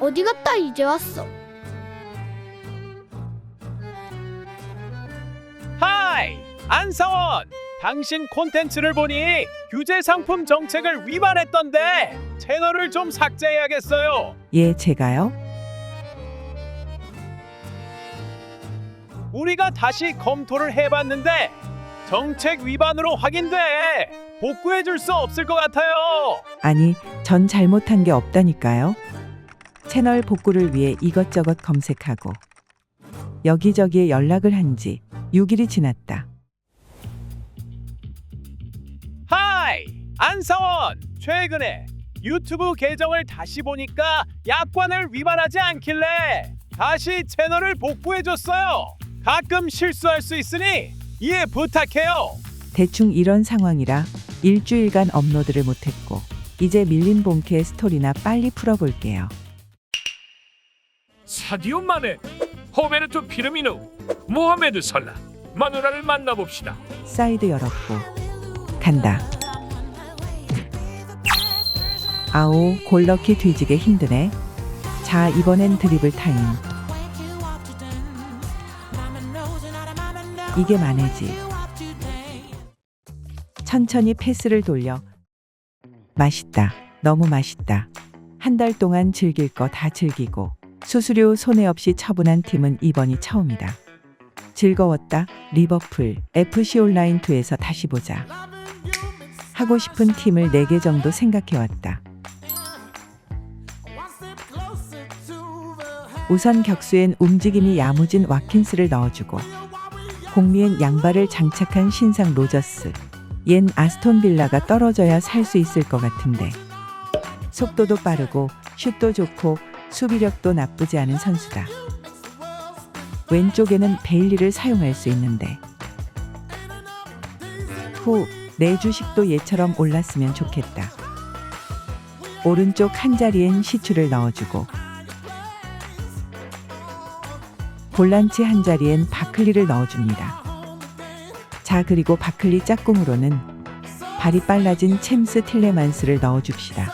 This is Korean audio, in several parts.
어디 갔다 이제 왔어? 하이 안성원 당신 콘텐츠를 보니 규제 상품 정책을 위반했던데 채널을 좀 삭제해야겠어요 예, 제가요? 우리가 다시 검토를 해봤는데 정책 위반으로 확인돼 복구해 줄 수 없을 것 같아요 아니, 전 잘못한 게 없다니까요. 채널 복구를 위해 이것저것 검색하고 여기저기에 연락을 한 지 6일이 지났다. 하이 안성원 최근에 유튜브 계정을 다시 보니까 약관을 위반하지 않길래 다시 채널을 복구해줬어요 가끔 실수할 수 있으니 이해 부탁해요 대충 이런 상황이라 일주일간 업로드를 못했고 이제 밀린 본캐 스토리나 빨리 풀어볼게요. 사디오 마네, 호베르토 피르미노, 모하메드 설라, 마누라를 만나봅시다. 사이드 열었고 간다. 아오 골넣기 뒤지게 힘드네. 자 이번엔 드리블 타임. 이게 만해지. 천천히 패스를 돌려. 맛있다. 너무 맛있다. 한 달 동안 즐길 거 다 즐기고 수수료 손해 없이 처분한 팀은 이번이 처음이다. 즐거웠다. 리버풀 FC 온라인 2에서 다시 보자. 하고 싶은 팀을 4개 정도 생각해왔다. 우선 격수엔 움직임이 야무진 와킨스를 넣어주고 공미엔 양발을 장착한 신상 로저스 얜 아스톤 빌라가 떨어져야 살 수 있을 것 같은데 속도도 빠르고 슛도 좋고 수비력도 나쁘지 않은 선수다. 왼쪽에는 베일리를 사용할 수 있는데 후 내 주식도 얘처럼 올랐으면 좋겠다. 오른쪽 한 자리엔 시추를 넣어주고 볼란치 한 자리엔 바클리를 넣어줍니다. 자 그리고 바클리 짝꿍으로는 발이 빨라진 챔스 틸레만스를 넣어줍시다.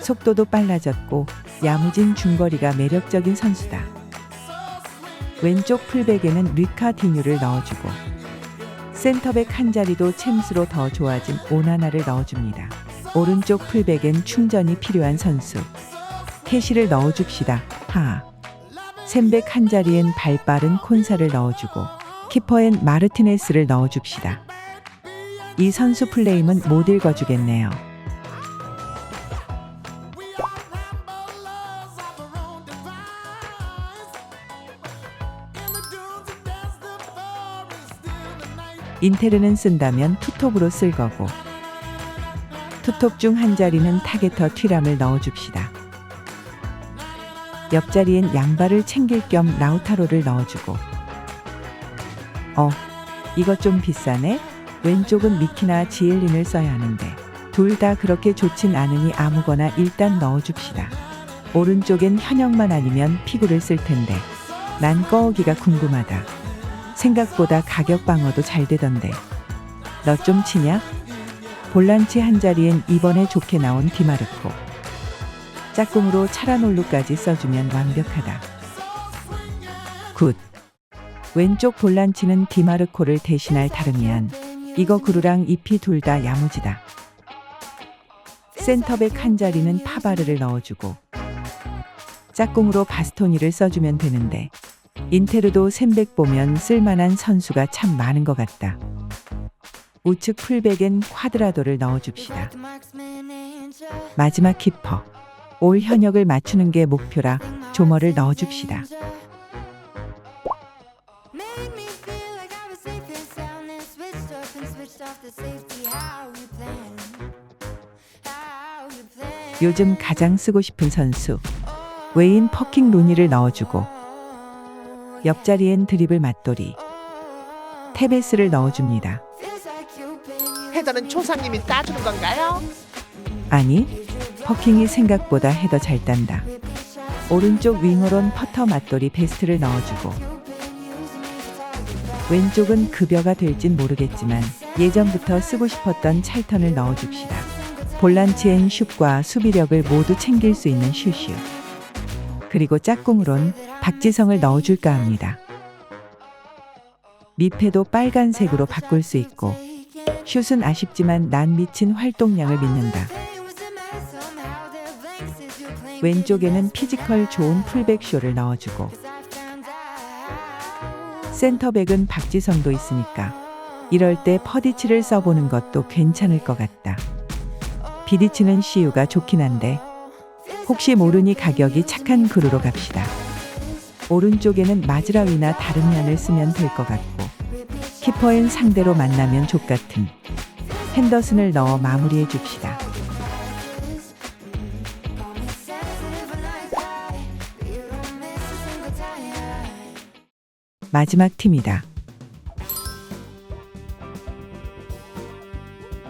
속도도 빨라졌고 야무진 중거리가 매력적인 선수다. 왼쪽 풀백에는 리카디뉴를 넣어주고 센터백 한 자리도 챔스로 더 좋아진 오나나를 넣어줍니다. 오른쪽 풀백엔 충전이 필요한 선수 캐시를 넣어줍시다. 하. 샌백 한 자리엔 발빠른 콘사를 넣어주고 키퍼엔 마르티네스를 넣어줍시다. 이 선수 플레임은 못 읽어주겠네요. 인테르는 쓴다면 투톱으로 쓸 거고 투톱 중 한 자리는 타겟터 튀람을 넣어줍시다. 옆자리엔 양발을 챙길 겸 라우타로를 넣어주고 어, 이거 좀 비싸네? 왼쪽은 미키나 지엘린을 써야 하는데 둘 다 그렇게 좋진 않으니 아무거나 일단 넣어줍시다. 오른쪽엔 현역만 아니면 피구를 쓸 텐데 난 꺼오기가 궁금하다. 생각보다 가격 방어도 잘 되던데 너 좀 치냐? 볼란치 한 자리엔 이번에 좋게 나온 디마르코 짝꿍으로 차라놀루까지 써주면 완벽하다. 굿. 왼쪽 볼란치는 디마르코를 대신할 다름이한 이거 구루랑 잎이 둘 다 야무지다. 센터백 한 자리는 파바르를 넣어주고 짝꿍으로 바스토니를 써주면 되는데 인테르도 샘백 보면 쓸만한 선수가 참 많은 것 같다. 우측 풀백엔 쿼드라도를 넣어줍시다. 마지막 키퍼. 올 현역을 맞추는 게 목표라 조머를 넣어줍시다. 요즘 가장 쓰고 싶은 선수. 웨인 퍼킹 루니를 넣어주고 옆자리엔 드리블 맞돌이. 테베스를 넣어줍니다. 헤더는 초상님이 따주는 건가요? 아니, 퍼킹이 생각보다 헤더 잘 딴다. 오른쪽 윙어론 퍼터 맞돌이 베스트를 넣어주고 왼쪽은 급여가 될진 모르겠지만 예전부터 쓰고 싶었던 찰턴을 넣어줍시다. 볼란치엔 슛과 수비력을 모두 챙길 수 있는 슛슈. 그리고 짝꿍으론 박지성을 넣어줄까 합니다. 미패도 빨간색으로 바꿀 수 있고 슛은 아쉽지만 난 미친 활동량을 믿는다. 왼쪽에는 피지컬 좋은 풀백 쇼를 넣어주고 센터백은 박지성도 있으니까 이럴 때 퍼디치를 써보는 것도 괜찮을 것 같다. 비디치는 CU가 좋긴 한데 혹시 모르니 가격이 착한 그루로 갑시다. 오른쪽에는 마즈라위나 다른 면을 쓰면 될 것 같고 키퍼엔 상대로 만나면 족같은 핸더슨을 넣어 마무리해 줍시다. 마지막 팀이다.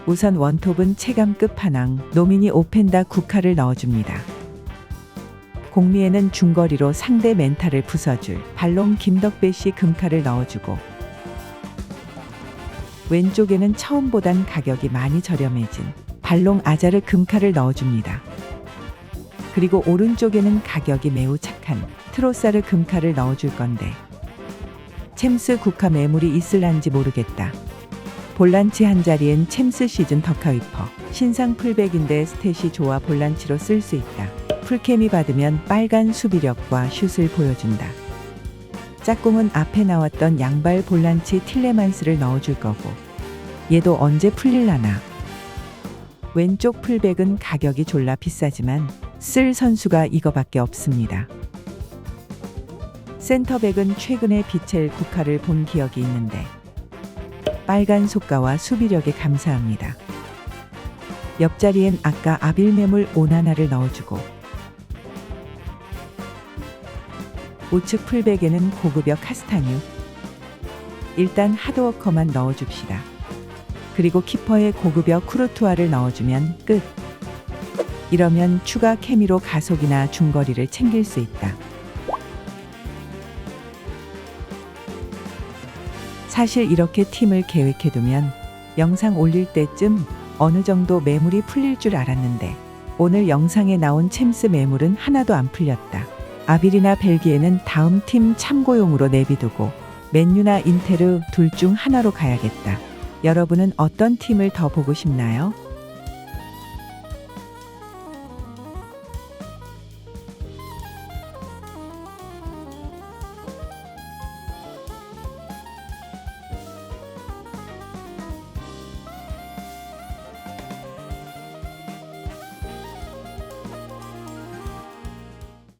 우선 원톱은 체감 끝판왕 노미니 오펜다 국화를 넣어줍니다. 공미에는 중거리로 상대 멘탈을 부숴줄 발롱 김덕배 씨 금카를 넣어주고 왼쪽에는 처음보단 가격이 많이 저렴해진 발롱 아자르 금카를 넣어줍니다. 그리고 오른쪽에는 가격이 매우 착한 트로사르 금카를 넣어줄 건데 챔스 국화 매물이 있을란지 모르겠다. 볼란치 한 자리엔 챔스 시즌 더카위퍼 신상 풀백인데 스탯이 좋아 볼란치로 쓸 수 있다. 풀캠이 받으면 빨간 수비력과 슛을 보여준다. 짝꿍은 앞에 나왔던 양발 볼란치 틸레만스를 넣어줄 거고 얘도 언제 풀릴라나. 왼쪽 풀백은 가격이 졸라 비싸지만 쓸 선수가 이거밖에 없습니다. 센터백은 최근에 비첼 국화를 본 기억이 있는데 빨간 속가와 수비력에 감사합니다. 옆자리엔 아까 아빌 매물 오나나를 넣어주고 우측 풀백에는 고급역 카스타뉴 일단 하드워커만 넣어줍시다. 그리고 키퍼에 고급역 쿠르투아를 넣어주면 끝. 이러면 추가 케미로 가속이나 중거리를 챙길 수 있다. 사실 이렇게 팀을 계획해두면 영상 올릴 때쯤 어느 정도 매물이 풀릴 줄 알았는데 오늘 영상에 나온 챔스 매물은 하나도 안 풀렸다. 아빌이나 벨기에는 다음 팀 참고용으로 내비두고 맨유나 인테르 둘 중 하나로 가야겠다. 여러분은 어떤 팀을 더 보고 싶나요?